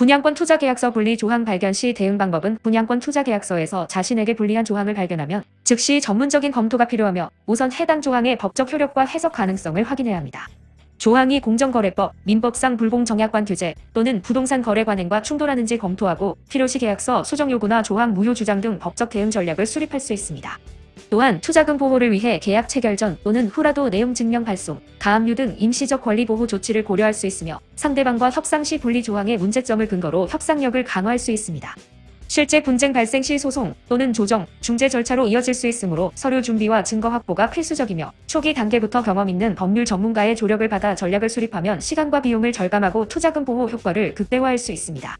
분양권 투자계약서 분리 조항 발견 시 대응 방법은 분양권 투자계약서에서 자신에게 불리한 조항을 발견하면 즉시 전문적인 검토가 필요하며 우선 해당 조항의 법적 효력과 해석 가능성을 확인해야 합니다. 조항이 공정거래법, 민법상 불공정약관 규제 또는 부동산 거래 관행과 충돌하는지 검토하고 필요시 계약서 수정 요구나 조항 무효 주장 등 법적 대응 전략을 수립할 수 있습니다. 또한 투자금 보호를 위해 계약 체결 전 또는 후라도 내용 증명 발송, 가압류 등 임시적 권리 보호 조치를 고려할 수 있으며 상대방과 협상 시 분리 조항의 문제점을 근거로 협상력을 강화할 수 있습니다. 실제 분쟁 발생 시 소송 또는 조정, 중재 절차로 이어질 수 있으므로 서류 준비와 증거 확보가 필수적이며 초기 단계부터 경험 있는 법률 전문가의 조력을 받아 전략을 수립하면 시간과 비용을 절감하고 투자금 보호 효과를 극대화할 수 있습니다.